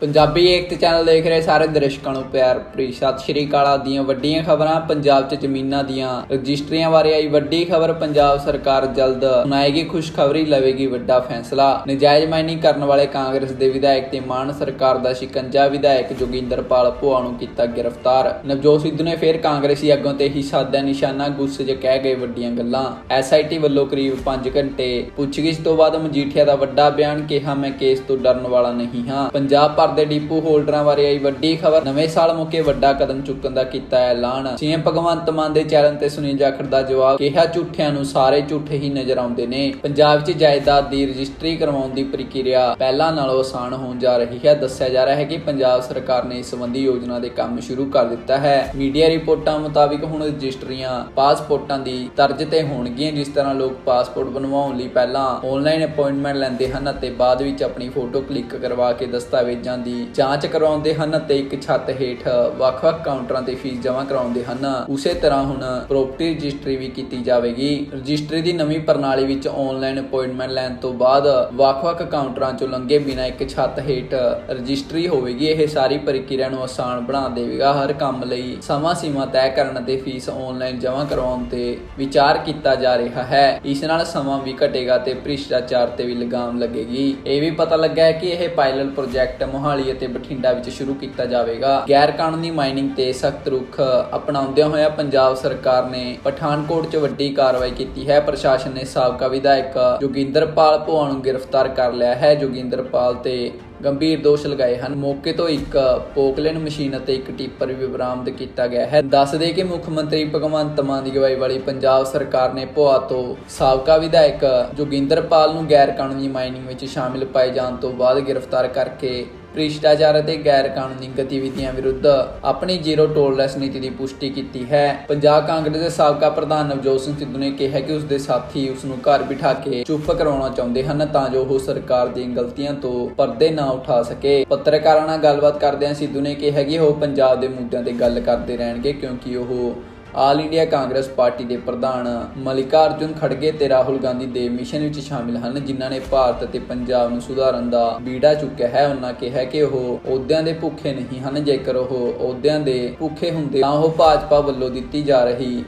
ਪੰਜਾਬੀ ਏਕਤਾ channel ਦੇਖ ਰਹੇ ਸਾਰੇ ਦਰਸ਼ਕਾਂ ਨੂੰ ਪਿਆਰ ਭਰੀ। ਸਤਿ ਸ਼੍ਰੀ ਅਕਾਲ ਦੀਆਂ ਵੱਡੀਆਂ ਖਬਰਾਂ। ਪੰਜਾਬ 'ਚ ਜ਼ਮੀਨਾਂ ਦੀਆਂ ਰਜਿਸਟਰੀਆਂ ਬਾਰੇ ਆਈ ਵੱਡੀ ਖਬਰ। ਪੰਜਾਬ ਸਰਕਾਰ ਜਲਦ ਸੁਣਾਏਗੀ ਖੁਸ਼ਖਬਰੀ, ਲਵੇਗੀ ਵੱਡਾ ਫੈਸਲਾ। ਨਜਾਇਜ਼ ਮਾਈਨਿੰਗ ਕਰਨ ਵਾਲੇ ਕਾਂਗਰਸ ਦੇ ਵਿਧਾਇਕ ਤੇ ਮਾਨ ਸਰਕਾਰ ਦਾ ਸ਼ਿਕੰਜਾ ਵਿਧਾਇਕ ਜੋਗਿੰਦਰਪਾਲ ਭੋਆ ਨੂੰ ਕੀਤਾ ਗ੍ਰਿਫਤਾਰ। ਨਵਜੋਤ ਸਿੱਧੂ ਨੇ ਫੇਰ ਕਾਂਗਰਸੀ ਅੱਗੋਂ ਤੇ ਹੀ ਸਾਦਾ ਨਿਸ਼ਾਨਾ ਗੁੱਸੇ 'ਚ ਕਹਿ ਗਏ ਵੱਡੀਆਂ ਗੱਲਾਂ। ਐਸਆਈਟੀ ਵੱਲੋਂ ਕਰੀਬ 5 ਘੰਟੇ ਪੁੱਛਗਿੱਛ ਤੋਂ ਬਾਅਦ ਮਜੀਠੀਆ ਦਾ ਵੱਡਾ ਬਿਆਨ ਕਿਹਾ, ਮੈਂ ਕੇਸ ਤੋਂ ਡਰਨ ਵਾਲਾ ਨਹੀਂ ਹਾਂ। ਪੰਜਾਬ ਭਰ ਦੇ ਡਿਪੂ ਹੋਲਡਰਾਂ ਬਾਰੇ ਆਈ ਵੱਡੀ ਖਬਰ। ਨਵੇਂ ਸਾਲ ਮੌਕੇ ਵੱਡਾ ਕਦਮ ਚੁੱਕਣ ਦਾ ਕੀਤਾ ਹੈ ਐਲਾਨ। ਸੀਐਮ ਭਗਵੰਤ ਮਾਨ ਦੇ ਚੈਲੰਜ ਤੇ ਸੁਨੀਲ ਜਾਖੜ ਦਾ ਜਵਾਬ ਕਿਹਾ, ਝੂਠਿਆਂ ਨੂੰ ਸਾਰੇ ਝੂਠੇ ਹੀ ਨਜ਼ਰ ਆਉਂਦੇ ਨੇ। ਪੰਜਾਬ 'ਚ ਜਾਇਦਾਦ ਦੀ ਰਜਿਸਟਰੀ ਕਰਵਾਉਣ ਦੀ ਪ੍ਰਕਿਰਿਆ ਪਹਿਲਾਂ ਨਾਲੋਂ ਆਸਾਨ ਹੋਣ ਜਾ ਰਹੀ ਹੈ। ਦੱਸਿਆ ਜਾ ਰਿਹਾ ਹੈ ਕਿ ਪੰਜਾਬ ਸਰਕਾਰ ਨੇ ਇਸ ਸੰਬੰਧੀ ਯੋਜਨਾ ਦੇ ਕੰਮ ਸ਼ੁਰੂ ਕਰ ਦਿੱਤਾ ਹੈ। ਮੀਡੀਆ ਰਿਪੋਰਟਾਂ ਮੁਤਾਬਿਕ ਹੁਣ ਰਜਿਸਟਰੀਆਂ ਪਾਸਪੋਰਟਾਂ ਦੀ ਤਰਜ਼ ਤੇ ਹੋਣਗੀਆਂ, ਜਿਸ ਤਰ੍ਹਾਂ ਲੋਕ ਪਾਸਪੋਰਟ ਬਣਵਾਉਣ ਲਈ ਪਹਿਲਾਂ ਆਨਲਾਈਨ ਅਪਾਇੰਟਮੈਂਟ ਲੈਂਦੇ ਹਨ ਅਤੇ ਬਾਅਦ ਵਿੱਚ ਆਪਣੀ ਫੋਟੋ ਕਲਿੱਕ ਕਰਵਾ ਕੇ ਦਸਤਾਵੇਜ਼ਾਂ ਦੀ ਜਾਂਚ ਕਰਵਾਉਂਦੇ ਹਨ ਅਤੇ ਇੱਕ ਛੱਤ ਹੇਠ ਵੱਖ-ਵੱਖ ਕਾਊਂਟਰਾਂ ਤੇ ਫੀਸ ਜਮ੍ਹਾਂ ਕਰਾਉਂਦੇ ਹਨ। ਉਸੇ ਤਰ੍ਹਾਂ ਹੁਣ ਪ੍ਰੋਪਰਟੀ ਰਜਿਸਟਰੀ ਵੀ ਕੀਤੀ ਜਾਵੇਗੀ। ਰਜਿਸਟਰੀ ਦੀ ਨਵੀਂ ਪ੍ਰਣਾਲੀ ਵਿੱਚ ਆਨਲਾਈਨ ਅਪਾਇੰਟਮੈਂਟ ਲੈਣ ਤੋਂ ਬਾਅਦ ਵੱਖ-ਵੱਖ ਕਾਊਂਟਰਾਂ ਚੋਂ ਲੰਘੇ ਬਿਨਾਂ ਇੱਕ ਛੱਤ ਹੇਠ ਰਜਿਸਟਰੀ ਹੋਵੇਗੀ। ਇਹ ਸਾਰੀ ਪ੍ਰਕਿਰਿਆ ਨੂੰ ਆਸਾਨ ਬਣਾ ਦੇਵੇਗਾ। ਹਰ ਕੰਮ ਲਈ ਸਮਾਂ ਸੀਮਾ ਤੈਅ ਕਰਨ ਅਤੇ ਫੀਸ ਆਨਲਾਈਨ ਜਮ੍ਹਾਂ ਕਰਵਾਉਣ ਤੇ ਵਿਚਾਰ ਕੀਤਾ ਜਾ ਰਿਹਾ ਹੈ। ਇਸ ਨਾਲ ਸਮਾਂ ਵੀ ਘਟੇਗਾ ਤੇ ਭ੍ਰਿਸ਼ਟਾਚਾਰ ਤੇ ਵੀ ਲਗਾਮ ਲੱਗੇਗੀ। ਇਹ ਵੀ ਪਤਾ ਲੱਗਾ ਹੈ ਕਿ ਇਹ ਪਾਇਲਟ ਪ੍ਰੋਜੈਕਟ ਮੋਹਾਲੀ ਅਤੇ ਬਠਿੰਡਾ ਵਿੱਚ ਸ਼ੁਰੂ ਕੀਤਾ ਜਾਵੇਗਾ। ਗੈਰ ਕਾਨੂੰਨੀ ਮਾਈਨਿੰਗ ਤੇ ਸਖਤ ਰੁਖ ਅਪਣਾਉਂਦਿਆਂ ਹੋਇਆ ਪੰਜਾਬ ਸਰਕਾਰ ਨੇ ਪਠਾਨਕੋਟ 'ਚ ਵੱਡੀ ਕਾਰਵਾਈ ਕੀਤੀ ਹੈ। ਪ੍ਰਸ਼ਾਸਨ ਨੇ ਸਾਬਕਾ ਵਿਧਾਇਕ ਜੋਗਿੰਦਰਪਾਲ ਭੋਆ ਨੂੰ ਗ੍ਰਿਫਤਾਰ ਕਰ ਲਿਆ ਹੈ। ਜੋਗਿੰਦਰਪਾਲ ਤੇ ਗੰਭੀਰ ਦੋਸ਼ ਲਗਾਏ ਹਨ। ਮੌਕੇ ਤੋਂ ਇੱਕ ਪੋਕਲੈਨ ਮਸ਼ੀਨ ਅਤੇ ਇੱਕ ਟਿੱਪਰ ਵੀ ਬਰਾਮਦ ਕੀਤਾ ਗਿਆ ਹੈ। ਦੱਸਦੇ ਕਿ ਮੁੱਖ ਮੰਤਰੀ ਭਗਵੰਤ ਮਾਨ ਦੀ ਅਗਵਾਈ ਵਾਲੀ ਪੰਜਾਬ ਸਰਕਾਰ ਨੇ ਭੋਆ ਤੋਂ ਸਾਬਕਾ ਵਿਧਾਇਕ ਜੋਗਿੰਦਰਪਾਲ ਨੂੰ ਗੈਰ ਕਾਨੂੰਨੀ ਮਾਈਨਿੰਗ ਵਿੱਚ ਸ਼ਾਮਿਲ ਪਾਏ ਜਾਣ ਤੋਂ ਬਾਅਦ ਗ੍ਰਿਫਤਾਰ ਕਰਕੇ ਭ੍ਰਿਸ਼ਟਾਚਾਰ ਅਤੇ ਗੈਰ ਕਾਨੂੰਨੀ ਗਤੀਵਿਧੀਆਂ ਵਿਰੁੱਧ ਆਪਣੀ ਜ਼ੀਰੋ ਟੋਲਰੈਂਸ ਨੀਤੀ ਦੀ ਪੁਸ਼ਟੀ ਕੀਤੀ ਹੈ। ਪੰਜਾਬ ਕਾਂਗਰਸ ਦੇ ਸਾਬਕਾ ਪ੍ਰਧਾਨ ਨਵਜੋਤ ਸਿੰਘ ਸਿੱਧੂ ਨੇ ਕਿਹਾ ਕਿ ਉਸ ਦੇ ਸਾਥੀ ਉਸ ਨੂੰ ਘਰ ਬਿਠਾ ਕੇ ਚੁੱਪ ਕਰਾਉਣਾ ਚਾਹੁੰਦੇ ਹਨ ਤਾਂ ਜੋ ਉਹ ਸਰਕਾਰ ਦੀਆਂ ਗਲਤੀਆਂ ਤੋਂ ਪਰਦੇ ਨਾ ਉਠਾ ਸਕੇ। ਪੱਤਰਕਾਰਾਂ ਨਾਲ ਗੱਲਬਾਤ ਕਰਦਿਆਂ ਸਿੱਧੂ ਨੇ ਕਿਹਾ ਕਿ ਉਹ ਪੰਜਾਬ ਦੇ ਮੁੱਦਿਆਂ ਤੇ ਗੱਲ ਕਰਦੇ ਰਹਿਣਗੇ ਕਿਉਂਕਿ ਉਹ ਆਲ ਇੰਡੀਆ ਕਾਂਗਰਸ ਪਾਰਟੀ ਦੇ ਪ੍ਰਧਾਨ ਮਲਿਕਾਰਜੁਨ ਖੜਗੇ ਤੇ ਰਾਹੁਲ ਗਾਂਧੀ ਦੇ ਮਿਸ਼ਨ ਵਿੱਚ ਸ਼ਾਮਿਲ ਹਨ, ਜਿਨ੍ਹਾਂ ਨੇ ਭਾਰਤ ਅਤੇ ਪੰਜਾਬ ਨੂੰ ਸੁਧਾਰਨ ਦਾ ਬੀੜਾ ਚੁੱਕਿਆ ਹੈ। ਉਹਨਾਂ ਕਿਹਾ ਕਿ ਉਹ ਅਹੁਦਿਆਂ ਦੇ ਭੁੱਖੇ ਨਹੀਂ ਹਨ, ਜੇਕਰ ਉਹ ਅਹੁਦਿਆਂ ਦੇ ਭੁੱਖੇ ਹੁੰਦੇ ਤਾਂ ਉਹ ਭਾਜਪਾ ਵੱਲੋਂ ਦਿੱਤੀ ਜਾ ਰਹੀ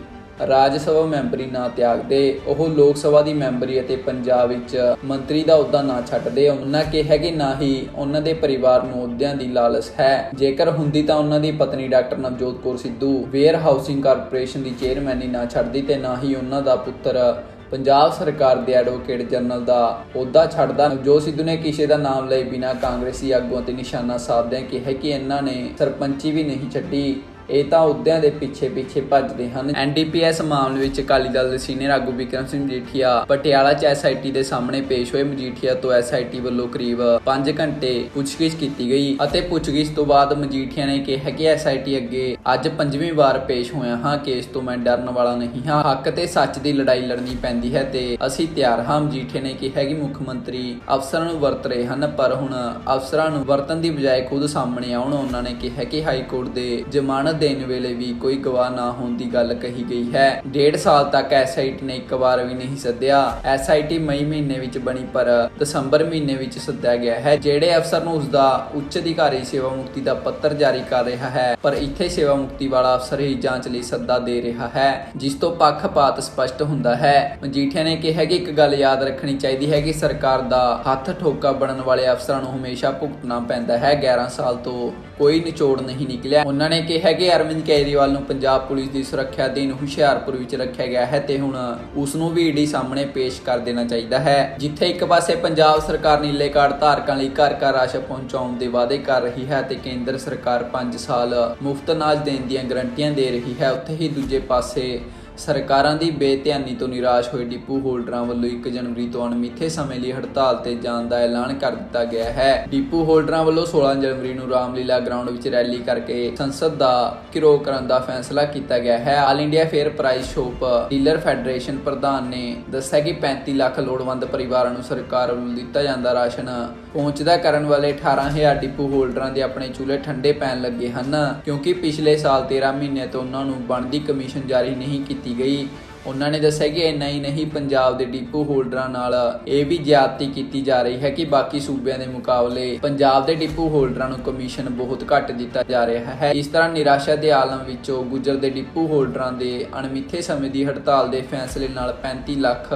ਰਾਜ ਸਭਾ ਮੈਂਬਰੀ ਨਾ ਤਿਆਗਦੇ, ਉਹ ਲੋਕ ਸਭਾ ਦੀ ਮੈਂਬਰੀ ਅਤੇ ਪੰਜਾਬ ਵਿੱਚ ਮੰਤਰੀ ਦਾ ਅਹੁਦਾ ਨਾ ਛੱਡਦੇ, ਉਹਨਾਂ ਕਿਹਾ ਕਿ ਨਾ ਹੀ ਉਹਨਾਂ ਦੇ ਪਰਿਵਾਰ ਨੂੰ ਅਹੁਦਿਆਂ ਦੀ ਲਾਲਚ ਹੈ। ਜੇਕਰ ਹੁੰਦੀ ਤਾਂ ਉਹਨਾਂ ਦੀ ਪਤਨੀ doctor Navjot Kaur Sidhu warehousing corporation ਦੀ ਚੇਅਰਮੈਨੀ ਨਾ ਛੱਡਦੀ ਤੇ ਨਾ ਹੀ ਉਹਨਾਂ ਦਾ ਪੁੱਤਰ ਪੰਜਾਬ ਸਰਕਾਰ ਦੇ ਐਡਵੋਕੇਟ ਜਨਰਲ ਦਾ ਅਹੁਦਾ ਛੱਡਦਾ। ਨਵਜੋਤ ਸਿੱਧੂ ਨੇ ਕਿਸੇ ਦਾ ਨਾਮ ਲਏ ਬਿਨਾਂ ਕਾਂਗਰਸੀ ਆਗੂਆਂ ਤੇ ਨਿਸ਼ਾਨਾ ਸਾਧਦਿਆਂ ਕਿਹਾ ਕਿ ਇਹਨਾਂ ਨੇ ਸਰਪੰਚੀ ਵੀ ਨਹੀਂ ਛੱਡੀ। ਇਹ ਤਾਂ ਅਹੁਦਿਆਂ ਦੇ ਪਿੱਛੇ ਪਿੱਛੇ ਭੱਜਦੇ ਹਨ। ਐਨਡੀਪੀਐਸ ਮਾਮਲੇ ਵਿੱਚ ਅਕਾਲੀ ਦਲ ਦੇ ਸੀਨੀਅਰ ਆਗੂ ਵਿਕਰਮ ਸਿੰਘ ਮਜੀਠੀਆ ਪਟਿਆਲਾ ਚ ਐਸਆਈਟੀ ਦੇ ਸਾਹਮਣੇ ਪੇਸ਼ ਹੋਏ। ਮਜੀਠੀਆ ਤੋਂ ਐਸਆਈਟੀ ਵੱਲੋਂ ਕਰੀਬ 5 ਘੰਟੇ ਪੁੱਛਗਿੱਛ ਕੀਤੀ ਗਈ ਅਤੇ ਪੁੱਛਗਿੱਛ ਤੋਂ ਬਾਅਦ ਮਜੀਠੀਆ ਨੇ ਕਿਹਾ ਕਿ ਐਸਆਈਟੀ ਅੱਗੇ ਅੱਜ ਪੰਜਵੀਂ ਵਾਰ ਪੇਸ਼ ਹੋਇਆ ਹਾਂ। ਕੇਸ ਤੋਂ ਮੈਂ ਡਰਨ ਵਾਲਾ ਨਹੀਂ ਹਾਂ। ਹੱਕ ਤੇ ਸੱਚ ਦੀ ਲੜਾਈ ਲੜਨੀ ਪੈਂਦੀ ਹੈ ਤੇ ਅਸੀਂ ਤਿਆਰ ਹਾਂ। ਮਜੀਠੀਆ ਨੇ ਕਿਹਾ ਕਿ ਮੁੱਖ ਮੰਤਰੀ ਅਫਸਰਾਂ ਨੂੰ ਵਰਤ ਰਹੇ ਹਨ, ਪਰ ਹੁਣ ਅਫਸਰਾਂ ਨੂੰ ਵਰਤਨ ਦੀ ਬਜਾਏ ਖੁਦ ਸਾਹਮਣੇ ਆਉਣ। ਉਹਨਾਂ ਨੇ ਕਿਹਾ ਕਿ ਹਾਈ ਕੋਰਟ ਦੇ ਜ਼ਮਾਨਤ ਦੇਣ ਵੇਲੇ ਵੀ ਕੋਈ ਗਵਾਹ ਨਾ ਹੋਣ ਦੀ ਗੱਲ ਕਹੀ ਗਈ ਹੈ। ਡੇਢ ਸਾਲ ਤੱਕ ਐਸਆਈਟੀ ਨੇ ਇੱਕ ਵਾਰ ਵੀ ਨਹੀਂ ਸੱਦਿਆ। ਐਸਆਈਟੀ ਮਈ ਮਹੀਨੇ ਵਿੱਚ ਬਣੀ, ਪਰ ਦਸੰਬਰ ਮਹੀਨੇ ਵਿੱਚ ਸੱਦਿਆ ਗਿਆ ਹੈ, ਜਿਹੜੇ ਅਫਸਰ ਨੂੰ ਉਸ ਦਾ ਉੱਚ ਅਧਿਕਾਰੀ ਸੇਵਾ ਮੁਕਤੀ ਦਾ ਪੱਤਰ ਜਾਰੀ ਕਰ ਰਿਹਾ ਹੈ, ਪਰ ਇੱਥੇ ਸੇਵਾ ਮੁਕਤੀ ਵਾਲਾ ਅਫਸਰ ਹੀ ਜਾਂਚ ਲਈ ਸੱਦਾ ਦੇ ਰਿਹਾ ਹੈ, ਜਿਸ ਤੋਂ ਪੱਖਪਾਤ ਸਪਸ਼ਟ ਹੁੰਦਾ ਹੈ। ਮਜੀਠੀਆ ਨੇ ਕਿਹਾ ਕਿ ਇੱਕ ਗੱਲ ਯਾਦ ਰੱਖਣੀ ਚਾਹੀਦੀ ਹੈ ਕਿ ਸਰਕਾਰ ਦਾ ਹੱਥ ਠੋਕਾ ਬਣਨ ਵਾਲੇ ਅਫਸਰਾਂ ਨੂੰ ਹਮੇਸ਼ਾ ਭੁਗਤਣਾ ਪੈਂਦਾ ਹੈ। 11 ਸਾਲ ਤੋਂ ਕੋਈ ਨਿਚੋੜ ਨਹੀਂ ਨਿਕਲਿਆ। ਉਹਨਾਂ ਨੇ ਕਿਹਾ ਕਿ ਅਰਵਿੰਦ ਕੇਜਰੀਵਾਲ ਨੂੰ ਪੰਜਾਬ ਪੁਲਿਸ ਦੀ ਸੁਰੱਖਿਆ ਅਧੀਨ ਹੁਸ਼ਿਆਰਪੁਰ ਵਿੱਚ ਰੱਖਿਆ ਗਿਆ ਹੈ ਤੇ ਹੁਣ ਉਸ ਨੂੰ ਵੀ ਈਡੀ ਸਾਹਮਣੇ ਪੇਸ਼ ਕਰ ਦੇਣਾ ਚਾਹੀਦਾ ਹੈ, ਜਿੱਥੇ ਇੱਕ ਪਾਸੇ ਪੰਜਾਬ ਸਰਕਾਰ ਨੀਲੇ ਕਾਰਡ ਧਾਰਕਾਂ ਲਈ ਘਰ ਘਰ ਰਾਸ਼ਨ ਪਹੁੰਚਾਉਣ ਦੇ ਵਾਅਦੇ ਕਰ ਰਹੀ ਹੈ ਤੇ ਕੇਂਦਰ ਸਰਕਾਰ 5 ਸਾਲ ਮੁਫਤ ਅਨਾਜ ਦੇਣ ਦੀਆਂ ਗਰੰਟੀਆਂ ਦੇ ਰਹੀ ਹੈ, ਉੱਥੇ ਹੀ ਦੂਜੇ ਪਾਸੇ ਸਰਕਾਰਾਂ ਦੀ ਬੇਧਿਆਨੀ ਤੋਂ ਨਿਰਾਸ਼ ਹੋਏ ਡਿਪੂ ਹੋਲਡਰਾਂ ਵੱਲੋਂ 1 ਜਨਵਰੀ ਤੋਂ ਅਣਮਿੱਥੇ ਸਮੇਂ ਲਈ ਹੜਤਾਲ ਤੇ ਜਾਣ ਦਾ ਐਲਾਨ ਕਰ ਦਿੱਤਾ ਗਿਆ ਹੈ। ਡਿਪੂ ਹੋਲਡਰਾਂ ਵੱਲੋਂ 16 ਜਨਵਰੀ ਨੂੰ ਰਾਮਲੀਲਾ ਗਰਾਊਂਡ ਵਿੱਚ ਰੈਲੀ ਕਰਕੇ ਸੰਸਦ ਦਾ ਘਿਰਾਓ ਕਰਨ ਦਾ ਫੈਸਲਾ ਕੀਤਾ ਗਿਆ ਹੈ। All India fair price shop dealer federation ਪ੍ਰਧਾਨ ਨੇ ਦੱਸਿਆ ਕਿ 35 ਲੱਖ ਲੋੜਵੰਦ ਪਰਿਵਾਰਾਂ ਨੂੰ ਸਰਕਾਰ ਵੱਲੋਂ ਦਿੱਤਾ ਜਾਂਦਾ ਰਾਸ਼ਨ ਪਹੁੰਚਦਾ ਕਰਨ ਵਾਲੇ 18000 ਡਿਪੂ ਹੋਲਡਰਾਂ ਦੇ ਆਪਣੇ ਚੂਲੇ ਠੰਡੇ ਪੈਣ ਲੱਗੇ ਹਨ, ਕਿਉਂਕਿ ਪਿਛਲੇ ਸਾਲ 13 ਮਹੀਨੇ ਤੋਂ ਉਹਨਾਂ ਨੂੰ ਬਣਦੀ ਕਮਿਸ਼ਨ ਜਾਰੀ ਨਹੀਂ ਕੀਤੀ ਗਈ। ਉਹਨਾਂ ਨੇ ਦੱਸਿਆ ਕਿ ਇੰਨਾ ਹੀ ਨਹੀਂ, ਪੰਜਾਬ ਦੇ ਡਿਪੂ ਹੋਲਡਰਾਂ ਨਾਲ ਇਹ ਵੀ ਜ਼ਿਆਦਤੀ ਕੀਤੀ ਜਾ ਰਹੀ ਹੈ ਕਿ ਬਾਕੀ ਸੂਬਿਆਂ ਦੇ ਮੁਕਾਬਲੇ ਪੰਜਾਬ ਦੇ ਡਿਪੂ ਹੋਲਡਰਾਂ ਨੂੰ ਕਮਿਸ਼ਨ ਬਹੁਤ ਘੱਟ ਦਿੱਤਾ ਜਾ ਰਿਹਾ ਹੈ। ਇਸ ਤਰ੍ਹਾਂ ਨਿਰਾਸ਼ਾ ਦੇ ਆਲਮ ਵਿੱਚੋਂ ਗੁਜਰ ਦੇ ਡਿਪੂ ਹੋਲਡਰਾਂ ਦੇ ਅਣਮਿੱਥੇ ਸਮੇਂ ਦੀ ਹੜਤਾਲ ਦੇ ਫੈਸਲੇ ਨਾਲ 35 ਲੱਖ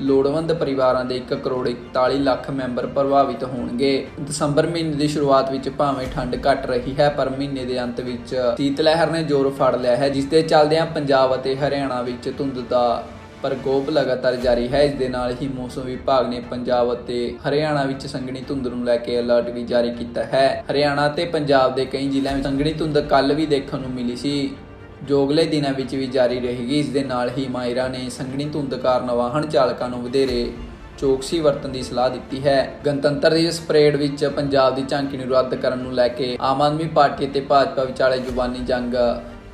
ਲੋੜਵੰਦ ਪਰਿਵਾਰਾਂ ਦੇ 1 ਕਰੋੜ 41 ਲੱਖ ਮੈਂਬਰ ਪ੍ਰਭਾਵਿਤ ਹੋਣਗੇ। ਦਸੰਬਰ ਮਹੀਨੇ ਦੀ ਸ਼ੁਰੂਆਤ ਵਿੱਚ ਭਾਵੇਂ ਠੰਡ ਘਟ ਰਹੀ ਹੈ, ਪਰ ਮਹੀਨੇ ਦੇ ਅੰਤ ਵਿੱਚ ਸੀਤ ਲਹਿਰ ਨੇ ਜ਼ੋਰ ਫੜ ਲਿਆ ਹੈ, ਜਿਸ ਦੇ ਚੱਲਦਿਆਂ ਪੰਜਾਬ ਅਤੇ ਹਰਿਆਣਾ ਵਿੱਚ ਧੁੰਦ ਦਾ ਪ੍ਰਕੋਪ ਲਗਾਤਾਰ ਜਾਰੀ ਹੈ। ਇਸ ਦੇ ਨਾਲ ਹੀ ਮੌਸਮ ਵਿਭਾਗ ਨੇ ਪੰਜਾਬ ਅਤੇ ਹਰਿਆਣਾ ਵਿੱਚ ਸੰਘਣੀ ਧੁੰਦ ਨੂੰ ਲੈ ਕੇ ਅਲਰਟ ਵੀ ਜਾਰੀ ਕੀਤਾ ਹੈ। ਹਰਿਆਣਾ ਤੇ ਪੰਜਾਬ ਦੇ ਕਈ ਜ਼ਿਲ੍ਹਿਆਂ ਵਿੱਚ ਸੰਘਣੀ ਧੁੰਦ ਕੱਲ ਵੀ ਦੇਖਣ ਨੂੰ ਮਿਲੀ ਸੀ। ਜੋ ਅਗਲੇ ਦਿਨਾਂ ਵਿੱਚ ਵੀ ਜਾਰੀ ਰਹੇਗੀ। ਇਸ ਦੇ ਨਾਲ ਹੀ ਮਾਇਰਾ ਨੇ ਸੰਘਣੀ ਧੁੰਦ ਕਾਰਨ ਵਾਹਨ ਚਾਲਕਾਂ ਨੂੰ ਵਧੇਰੇ ਚੌਕਸੀ ਵਰਤਣ ਦੀ ਸਲਾਹ ਦਿੱਤੀ ਹੈ। ਗਣਤੰਤਰ ਦਿਵਸ ਪਰੇਡ ਵਿੱਚ ਪੰਜਾਬ ਦੀ ਝਾਂਕੀ ਨੂੰ ਰੱਦ ਕਰਨ ਨੂੰ ਲੈ ਕੇ ਆਮ ਆਦਮੀ ਪਾਰਟੀ ਅਤੇ ਭਾਜਪਾ ਵਿਚਾਲੇ ਜ਼ੁਬਾਨੀ ਜੰਗ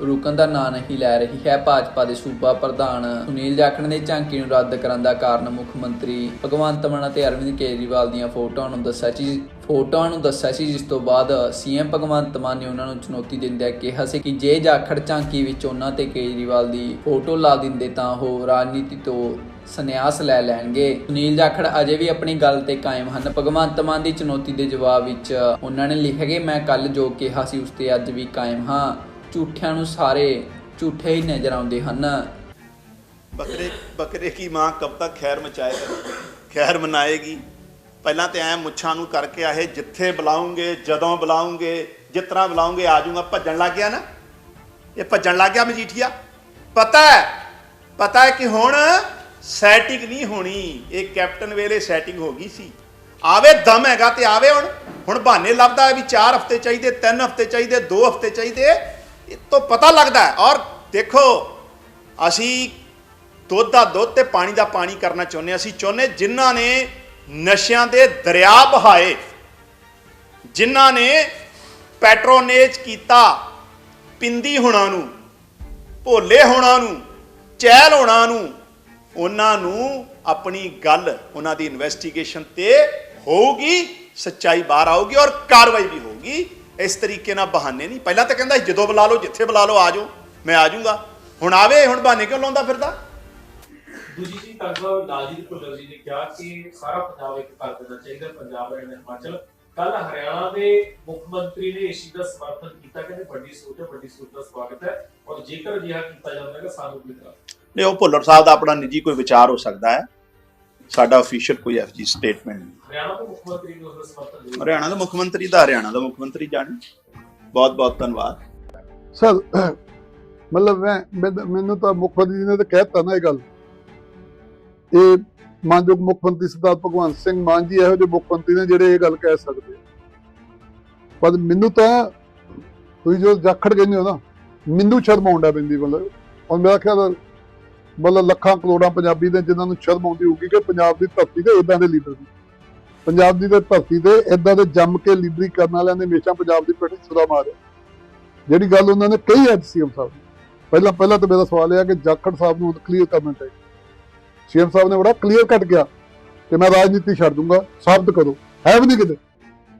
ਰੁਕਣ ਦਾ ਨਾਂ ਨਹੀਂ ਲੈ ਰਹੀ ਹੈ ਭਾਜਪਾ ਦੇ ਸੂਬਾ ਪ੍ਰਧਾਨ। ਸੁਨੀਲ ਜਾਖੜ ਨੇ ਝਾਂਕੀ ਨੂੰ ਰੱਦ ਕਰਨ ਦਾ ਕਾਰਨ ਮੁੱਖ ਮੰਤਰੀ ਭਗਵੰਤ ਮਾਨ ਅਤੇ ਅਰਵਿੰਦ ਕੇਜਰੀਵਾਲ ਦੀਆਂ ਫੋਟੋਆਂ ਨੂੰ ਦੱਸਿਆ ਸੀ, ਫੋਟੋਆਂ ਨੂੰ ਦੱਸਿਆ ਸੀ, ਜਿਸ ਤੋਂ ਬਾਅਦ ਸੀਐਮ ਭਗਵੰਤ ਮਾਨ ਨੇ ਉਹਨਾਂ ਨੂੰ ਚੁਣੌਤੀ ਦਿੰਦਿਆਂ ਕਿਹਾ ਸੀ ਕਿ ਜੇ ਜਾਖੜ ਝਾਂਕੀ ਵਿੱਚ ਉਹਨਾਂ ਤੇ ਕੇਜਰੀਵਾਲ ਦੀ ਫੋਟੋ ਲਾ ਦਿੰਦੇ ਤਾਂ ਉਹ ਰਾਜਨੀਤੀ ਤੋਂ ਸੰਨਿਆਸ ਲੈ ਲੈਣਗੇ। ਸੁਨੀਲ ਜਾਖੜ ਅਜੇ ਵੀ ਆਪਣੀ ਗੱਲ ਤੇ ਕਾਇਮ ਹਨ। ਭਗਵੰਤ ਮਾਨ ਦੀ ਚੁਣੌਤੀ ਦੇ ਜਵਾਬ ਵਿੱਚ ਉਹਨਾਂ ਨੇ ਲਿਖਿਆ ਕਿ ਮੈਂ ਕੱਲ ਜੋ ਕਿਹਾ ਸੀ, ਉਸ ਤੇ ਅੱਜ ਵੀ ਕਾਇਮ ਹਾਂ। ਝੂਠਿਆਂ ਨੂੰ ਸਾਰੇ ਝੂਠੇ ਹੀ ਨਜ਼ਰ ਆਉਂਦੇ ਹਨ। ਬੱਕਰੇ ਬੱਕਰੇ ਕੀ ਮਾਂ ਕਬ ਤੱਕ ਖੈਰ ਮਚਾਏਗਾ ਖੈਰ ਮਨਾਏਗੀ? ਪਹਿਲਾਂ ਤੇ ਐ ਮੁੱਛਾਂ ਨੂੰ ਕਰਕੇ ਆਹੇ, ਜਿੱਥੇ ਬੁਲਾਉਂਗੇ, ਜਦੋਂ ਬੁਲਾਉਂਗੇ, ਜਿਸ ਤਰ੍ਹਾਂ ਬੁਲਾਉਂਗੇ, ਆ ਜਾਊਗਾ। ਭੱਜਣ ਲੱਗ ਗਿਆ ਨਾ? ਇਹ ਭੱਜਣ ਲੱਗ ਗਿਆ ਮਜੀਠੀਆ? ਪਤਾ ਹੈ? ਪਤਾ ਹੈ ਕਿ ਹੁਣ ਸੈਟਿੰਗ ਨਹੀਂ ਹੋਣੀ। ਇਹ ਕੈਪਟਨ ਵੇਲੇ ਸੈਟਿੰਗ ਹੋ ਗਈ ਸੀ। ਆਵੇ, ਦਮ ਹੈਗਾ ਤੇ ਆਵੇ ਹੁਣ। ਹੁਣ ਬਹਾਨੇ ਲੱਭਦਾ ਵੀ 4 ਹਫ਼ਤੇ ਚਾਹੀਦੇ 3 ਹਫ਼ਤੇ ਚਾਹੀਦੇ 2 ਹਫ਼ਤੇ ਚਾਹੀਦੇ। ਇਹ ਤੋਂ ਪਤਾ ਲੱਗਦਾ ਹੈ ਔਰ ਦੇਖੋ, ਅਸੀਂ ਦੁੱਧ ਦਾ ਦੁੱਧ ਤੇ ਪਾਣੀ ਦਾ ਪਾਣੀ ਕਰਨਾ ਚਾਹੁੰਦੇ ਹਾਂ। ਅਸੀਂ ਚਾਹੁੰਦੇ ਜਿਨ੍ਹਾਂ ਨੇ ਨਸ਼ਿਆਂ ਦੇ ਦਰਿਆ ਬਹਾਏ ਜਿਨ੍ਹਾਂ ਨੇ ਪੈਟਰੋਨੇਜ ਕੀਤਾ ਪਿੰਦੀ ਹੋਣਾ ਨੂੰ, ਭੋਲੇ ਹੋਣਾ ਨੂੰ, ਚਹਿਲ ਹੋਣਾ ਨੂੰ, ਉਹਨਾਂ ਨੂੰ ਆਪਣੀ ਗੱਲ, ਉਹਨਾਂ ਦੀ ਇਨਵੈਸਟੀਗੇਸ਼ਨ ਤੇ ਹੋਊਗੀ, ਸੱਚਾਈ ਬਾਹਰ ਆਊਗੀ ਔਰ ਕਾਰਵਾਈ ਵੀ ਹੋਊਗੀ ਇਸ ਤਰੀਕੇ ਨਾਲ ਬਹਾਨੇ ਨਹੀਂ। ਪਹਿਲਾਂ ਤਾਂ ਕਹਿੰਦਾ ਜਦੋਂ ਬੁਲਾ ਲਓ ਜਿੱਥੇ ਬੁਲਾ ਲਓ ਆ ਜਾਓ ਮੈਂ ਆ ਜਾਊਂਗਾ। ਹੁਣ ਆਵੇ ਹੁਣ ਬਹਾਨੇ ਕਿਉਂ ਲਾਉਂਦਾ ਫਿਰਦਾ? ਦੂਜੀ ਚੀਜ਼ ਤਾਂ ਸਾਹਿਬ ਲਾਲਜੀਤ ਭੁੱਲਰ ਜੀ ਨੇ ਕਿਹਾ ਕਿ ਸਾਰਾ ਪੰਜਾਬ ਇੱਕ ਕਰ ਦੇਣਾ ਚਾਹੀਦਾ ਪੰਜਾਬ ਅਤੇ ਹਿਮਾਚਲ। ਕੱਲ ਹਰਿਆਣਾ ਦੇ ਮੁੱਖ ਮੰਤਰੀ ਨੇ ਇਸ ਦਾ ਸਮਰਥਨ ਕੀਤਾ ਕਿ ਵੱਡੀ ਸੋਚ ਹੈ ਵੱਡੀ ਸੋਚ ਦਾ ਸਵਾਗਤ ਹੈ। ਔਰ ਜੇਕਰ ਅਜਿਹਾ ਕੀਤਾ ਜਾਂਦਾ ਹੈ ਸਾਨੂੰ ਵੀ ਕਰਾ ਨਹੀਂ ਉਹ ਭੁੱਲਰ ਸਾਹਿਬ ਦਾ ਆਪਣਾ ਨਿੱਜੀ ਕੋਈ ਵਿਚਾਰ ਹੋ ਸਕਦਾ ਹੈ। ਸਾਡਾ ਅਫੀਸ਼ੀਅਲ ਕੋਈ ਐਫਜੀ ਸਟੇਟਮੈਂਟ ਨਹੀਂ। ਹਰਿਆਣਾ ਦੇ ਮੁੱਖ ਮੰਤਰੀ ਨੇ ਉਸ ਦਾ ਸਮਰਥਨ ਹਰਿਆਣਾ ਦਾ ਮੁੱਖ ਮੰਤਰੀ ਦਾ ਹਰਿਆਣਾ ਦਾ ਮੁੱਖ ਮੰਤਰੀ ਜਾਣੇ। ਬਹੁਤ ਬਹੁਤ ਧੰਨਵਾਦ। ਸਰ ਮਤਲਬ ਮੈਂ ਮੈਨੂੰ ਤਾਂ ਮੁੱਖ ਮੰਤਰੀ ਜੀ ਨੇ ਤਾਂ ਕਹਿਤਾ ਨਾ ਇਹ ਗੱਲ। ਇਹ ਮਾਨਯੋਗ ਮੁੱਖ ਮੰਤਰੀ ਸਰਦਾਰ ਭਗਵੰਤ ਸਿੰਘ ਮਾਨ ਜੀ ਇਹੋ ਜਿਹੇ ਮੁੱਖ ਮੰਤਰੀ ਨੇ ਜਿਹੜੇ ਇਹ ਗੱਲ ਕਹਿ ਸਕਦੇ ਪਰ ਮੈਨੂੰ ਤਾਂ ਤੁਸੀਂ ਜੋ ਜਾਖੜ ਕਹਿੰਦੇ ਹੋ ਨਾ ਮੈਨੂੰ ਸ਼ਰਮ ਆਉਂਦਾ ਬਿੰਦੀ ਮਤਲਬ। ਔਰ ਮੇਰਾ ਖਿਆਲ ਮਤਲਬ ਲੱਖਾਂ ਕਰੋੜਾਂ ਪੰਜਾਬੀ ਦੇ ਜਿਨ੍ਹਾਂ ਨੂੰ ਸ਼ਰਮ ਆਉਂਦੀ ਹੋਊਗੀ ਕਿ ਪੰਜਾਬ ਦੀ ਧਰਤੀ ਤੇ ਇਦਾਂ ਦੇ ਲੀਡਰ ਨੇ। ਪੰਜਾਬ ਦੀ ਤੇ ਧਰਤੀ ਤੇ ਇਦਾਂ ਦੇ ਜੰਮ ਕੇ ਲੀਡਰੀ ਕਰਨ ਵਾਲਿਆਂ ਨੇ ਹਮੇਸ਼ਾ ਪੰਜਾਬ ਦੀ ਪਿੱਠ ਸੁਰਾ ਮਾਰਿਆ। ਜਿਹੜੀ ਗੱਲ ਉਹਨਾਂ ਨੇ ਕਹੀ ਅੱਜ ਸੀਐਮ ਸਾਹਿਬ ਨੇ। ਪਹਿਲਾਂ ਪਹਿਲਾਂ ਤਾਂ ਮੇਰਾ ਸਵਾਲ ਇਹ ਹੈ ਕਿ ਜਾਖੜ ਸਾਹਿਬ ਨੂੰ ਕਲੀਅਰ ਕਰਨਾ ਚਾਹੀਦਾ। ਸੀਐਮ ਸਾਹਿਬ ਨੇ ਬੜਾ ਕਲੀਅਰ ਕੱਟ ਗਿਆ ਕਿ ਮੈਂ ਰਾਜਨੀਤੀ ਛੱਡ ਦੂੰਗਾ, ਸਾਬਤ ਕਰੋ। ਹੈ ਵੀ ਨਹੀਂ ਕਿਤੇ।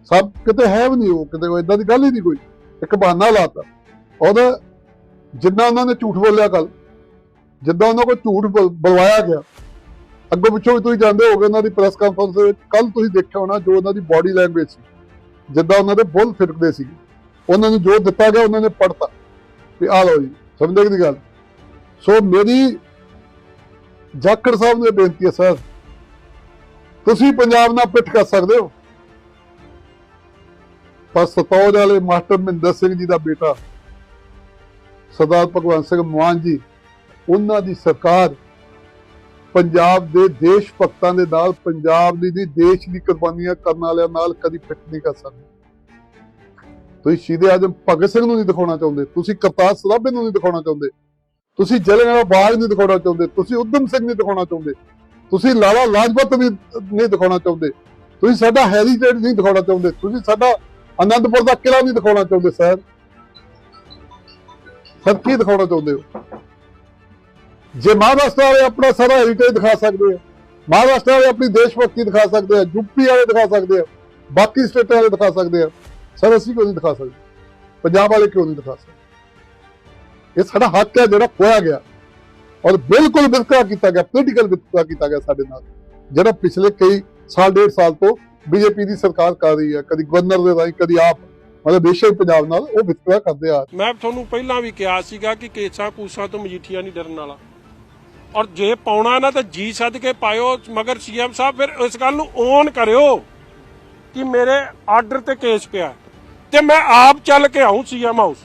ਸਭ ਕਿਤੇ ਹੈ ਵੀ ਨਹੀਂ ਉਹ, ਕਿਤੇ ਉਹ ਇਦਾਂ ਦੀ ਗੱਲ ਹੀ ਨਹੀਂ ਕੋਈ। ਇੱਕ ਬਹਾਨਾ ਲਾਤਾ। ਔਰ ਜਿੰਨਾ ਉਹਨਾਂ ਨੇ ਝੂਠ ਬੋਲਿਆ ਕੱਲ ਜਿੱਦਾਂ ਉਹਨਾਂ ਕੋਲ ਝੂਠ ਬੁਲ- ਬੁਲਵਾਇਆ ਗਿਆ। ਅੱਗੋਂ ਪਿੱਛੋਂ ਵੀ ਤੁਸੀਂ ਜਾਂਦੇ ਹੋਗੇ ਉਹਨਾਂ ਦੀ ਪ੍ਰੈਸ ਕਾਨਫਰੰਸ ਦੇ ਵਿੱਚ ਕੱਲ ਤੁਸੀਂ ਦੇਖਿਆ ਹੋਣਾ ਜੋ ਉਹਨਾਂ ਦੀ ਬਾਡੀ ਲੈਂਗੁਏਜ ਸੀ, ਜਿੱਦਾਂ ਉਹਨਾਂ ਦੇ ਬੁੱਲ ਫਿਰਕਦੇ ਸੀ। ਉਹਨਾਂ ਨੂੰ ਜੋ ਦਿੱਤਾ ਗਿਆ, ਉਹਨਾਂ ਨੇ ਪੜਤਾ ਵੀ ਆ ਲਓ ਜੀ, ਸਮਝਦੇ ਦੀ ਗੱਲ? ਸੋ ਮੇਰੀ ਜਾਖੜ ਸਾਹਿਬ ਨੂੰ ਇਹ ਬੇਨਤੀ ਹੈ, ਸਰ, ਤੁਸੀਂ ਪੰਜਾਬ ਨਾਲ ਪਿੱਠ ਕਰ ਸਕਦੇ ਹੋ। ਪਰ ਸਤੌਜ ਵਾਲੇ ਮਾਸਟਰ ਮਹਿੰਦਰ ਸਿੰਘ ਜੀ ਦਾ ਬੇਟਾ, ਸਰਦਾਰ ਭਗਵੰਤ ਸਿੰਘ ਮਾਨ ਜੀ ਉਹਨਾਂ ਦੀ ਸਰਕਾਰ ਪੰਜਾਬ ਦੇ ਦੇਸ਼ ਭਗਤਾਂ ਦੇ ਨਾਲ, ਪੰਜਾਬ ਦੀ ਦੀ ਦੇਸ਼ ਦੀ ਕੁਰਬਾਨੀਆਂ ਕਰਨ ਵਾਲਿਆਂ ਨਾਲ ਕਦੀ ਫਿੱਟ ਨਹੀਂ ਕਰ ਸਕਦੇ। ਤੁਸੀਂ ਸ਼ਹੀਦ ਆਜਮ ਭਗਤ ਸਿੰਘ ਨੂੰ ਨਹੀਂ ਦਿਖਾਉਣਾ ਚਾਹੁੰਦੇ, ਤੁਸੀਂ ਕਰਤਾਰ ਸਰਾਭੇ ਨੂੰ ਨਹੀਂ ਦਿਖਾਉਣਾ ਚਾਹੁੰਦੇ, ਤੁਸੀਂ ਜਲਿਆਂਵਾਲਾ ਬਾਗ ਨਹੀਂ ਦਿਖਾਉਣਾ ਚਾਹੁੰਦੇ, ਤੁਸੀਂ ਉਦਮ ਸਿੰਘ ਨਹੀਂ ਦਿਖਾਉਣਾ ਚਾਹੁੰਦੇ, ਤੁਸੀਂ ਲਾਲਾ ਲਾਜਪਤ ਨਹੀਂ ਨਹੀਂ ਦਿਖਾਉਣਾ ਚਾਹੁੰਦੇ, ਤੁਸੀਂ ਸਾਡਾ ਹੈਰੀਟੇਜ ਨਹੀਂ ਦਿਖਾਉਣਾ ਚਾਹੁੰਦੇ, ਤੁਸੀਂ ਸਾਡਾ ਆਨੰਦਪੁਰ ਦਾ ਕਿਲਾ ਨਹੀਂ ਦਿਖਾਉਣਾ ਚਾਹੁੰਦੇ, ਸਰ। ਸਰ, ਕੀ ਦਿਖਾਉਣਾ ਚਾਹੁੰਦੇ ਹੋ? ਜੇ ਮਹਾਰਾਸ਼ਟਰ ਵਾਲੇ ਆਪਣਾ ਸਾਰਾ ਹੈਰੀਟੇਜ ਦਿਖਾ ਸਕਦੇ ਆ, ਮਹਾਰਾਸ਼ਟਰ ਵਾਲੇ ਆਪਣੀ ਦੇਸ਼ ਭਗਤੀ ਦਿਖਾ ਸਕਦੇ ਆ ਯੂਪੀ ਵਾਲੇ ਦਿਖਾ ਸਕਦੇ ਆ, ਬਾਕੀ ਸਟੇਟਾਂ ਵਾਲੇ ਦਿਖਾ ਸਕਦੇ ਆ, ਸਰ, ਅਸੀਂ ਕਿਉਂ ਨਹੀਂ ਦਿਖਾ ਸਕਦੇ? ਪੰਜਾਬ ਵਾਲੇ ਕਿਉਂ ਨਹੀਂ ਦਿਖਾ ਸਕਦੇ? ਇਹ ਸਾਡਾ ਹੱਕ ਹੈ ਜਿਹੜਾ ਖੋਇਆ ਗਿਆ ਔਰ ਬਿਲਕੁਲ ਵਿਤਕਰਾ ਕੀਤਾ ਗਿਆ ਪੋਲੀਟੀਕਲ ਵਿਤਕਰਾ ਕੀਤਾ ਗਿਆ ਸਾਡੇ ਨਾਲ, ਜਿਹੜਾ ਪਿਛਲੇ ਕਈ ਸਾਲ, ਡੇਢ ਸਾਲ ਤੋਂ ਬੀਜੇਪੀ ਦੀ ਸਰਕਾਰ ਕਰ ਰਹੀ ਹੈ, ਕਦੀ ਗਵਰਨਰ ਦੇ ਰਾਹੀਂ, ਕਦੀ ਆਪ, ਮਤਲਬ ਬੇਸ਼ੱਕ ਪੰਜਾਬ ਨਾਲ ਉਹ ਵਿਤਕਰਾ ਕਰਦੇ ਆ। ਮੈਂ ਤੁਹਾਨੂੰ ਪਹਿਲਾਂ ਵੀ ਕਿਹਾ ਸੀਗਾ ਕਿ ਕੇਸਾਂ ਕੂਸਾਂ ਤੋਂ ਮਜੀਠੀਆ ਨਹੀਂ ਡਰਨ ਵਾਲਾ। ਔਰ ਜੇ ਪਾਉਣਾ ਨਾ ਤਾਂ ਜੀ ਸੱਦ ਕੇ ਪਾਇਓ, ਮਗਰ ਸੀਐਮ ਸਾਹਿਬ ਫਿਰ ਇਸ ਗੱਲ ਨੂੰ ਓਨ ਕਰਿਓ ਕਿ ਮੇਰੇ ਆਰਡਰ ਤੇ ਕੇਸ ਪਿਆ। ਤੇ ਮੈਂ ਆਪ ਚੱਲ ਕੇ ਆਉਂ ਸੀਐਮ ਹਾਊਸ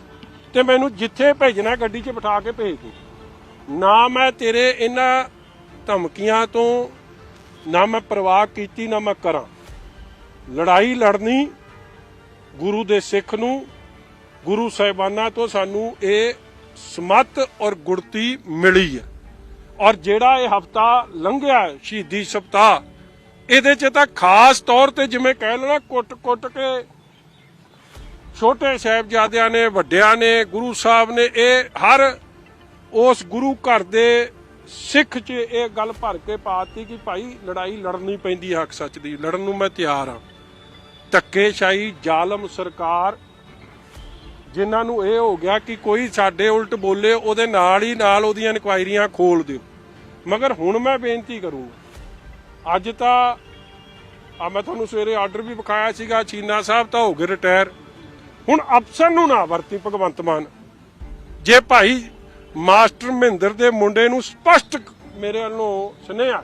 ਤੇ ਮੈਨੂੰ ਜਿੱਥੇ ਭੇਜਣਾ ਗੱਡੀ 'ਚ ਬਿਠਾ ਕੇ ਭੇਜ ਦੂੰ। ਨਾ ਮੈਂ ਤੇਰੇ ਇਹਨਾਂ ਧਮਕੀਆਂ ਤੋਂ, ਨਾ ਮੈਂ ਪਰਵਾਹ ਕੀਤੀ, ਨਾ ਮੈਂ ਕਰਾਂ। ਲੜਾਈ ਲੜਨੀ ਗੁਰੂ ਦੇ ਸਿੱਖ ਨੂੰ, ਗੁਰੂ ਸਾਹਿਬਾਨਾਂ ਤੋਂ ਸਾਨੂੰ ਇਹ ਸਮਤ ਔਰ ਗੁਰਤੀ ਮਿਲੀ ਹੈ। ਔਰ ਜਿਹੜਾ ਇਹ ਹਫਤਾ ਲੰਘਿਆ ਸ਼ਹੀਦੀ ਸਪਤਾਹ, ਇਹਦੇ 'ਚ ਤਾਂ ਖਾਸ ਤੌਰ ਤੇ ਜਿਵੇਂ ਕਹਿ ਲੈਣਾ ਕੁੱਟ-ਕੁੱਟ ਕੇ ਛੋਟੇ ਸਾਹਿਬਜ਼ਾਦਿਆਂ ਨੇ, ਵੱਡਿਆਂ ਨੇ, ਗੁਰੂ ਸਾਹਿਬ ਨੇ, ਇਹ ਹਰ ਉਸ ਗੁਰੂ ਘਰ ਦੇ ਸਿੱਖ 'ਚ ਇਹ ਗੱਲ ਭਰ ਕੇ ਪਾਤੀ ਕਿ ਭਾਈ ਲੜਾਈ ਲੜਨੀ ਪੈਂਦੀ ਹੱਕ ਸੱਚ ਦੀ, ਲੜਨ ਨੂੰ ਮੈਂ ਤਿਆਰ ਹਾਂ। ਧੱਕੇਸ਼ਾਹੀ, ਜ਼ਾਲਮ ਸਰਕਾਰ ਜਿਨ੍ਹਾਂ ਨੂੰ ਇਹ ਹੋ ਗਿਆ ਕਿ ਕੋਈ ਸਾਡੇ ਉਲਟ ਬੋਲੇ, ਉਹਦੇ ਨਾਲ ਹੀ ਨਾਲ ਉਹਦੀਆਂ ਇਨਕੁਆਇਰੀਆਂ ਖੋਲ ਦਿਓ। ਮਗਰ ਹੁਣ ਮੈਂ ਬੇਨਤੀ ਕਰੂੰਗਾ ਅੱਜ ਤਾਂ ਆ ਮੈਂ ਤੁਹਾਨੂੰ ਸਵੇਰੇ ਆਰਡਰ ਵੀ ਵਿਖਾਇਆ ਸੀਗਾ, ਚੀਨਾ ਸਾਹਿਬ ਤਾਂ ਹੋ ਗਏ ਰਿਟਾਇਰ ਹੁਣ ਅਫਸਰ ਨੂੰ ਨਾ ਵਰਤੀ ਭਗਵੰਤ ਮਾਨ। ਜੇ ਭਾਈ ਮਾਸਟਰ ਮਹਿੰਦਰ ਦੇ ਮੁੰਡੇ ਨੂੰ ਸਪਸ਼ਟ ਮੇਰੇ ਵੱਲੋਂ ਸੁਨੇਹਾ,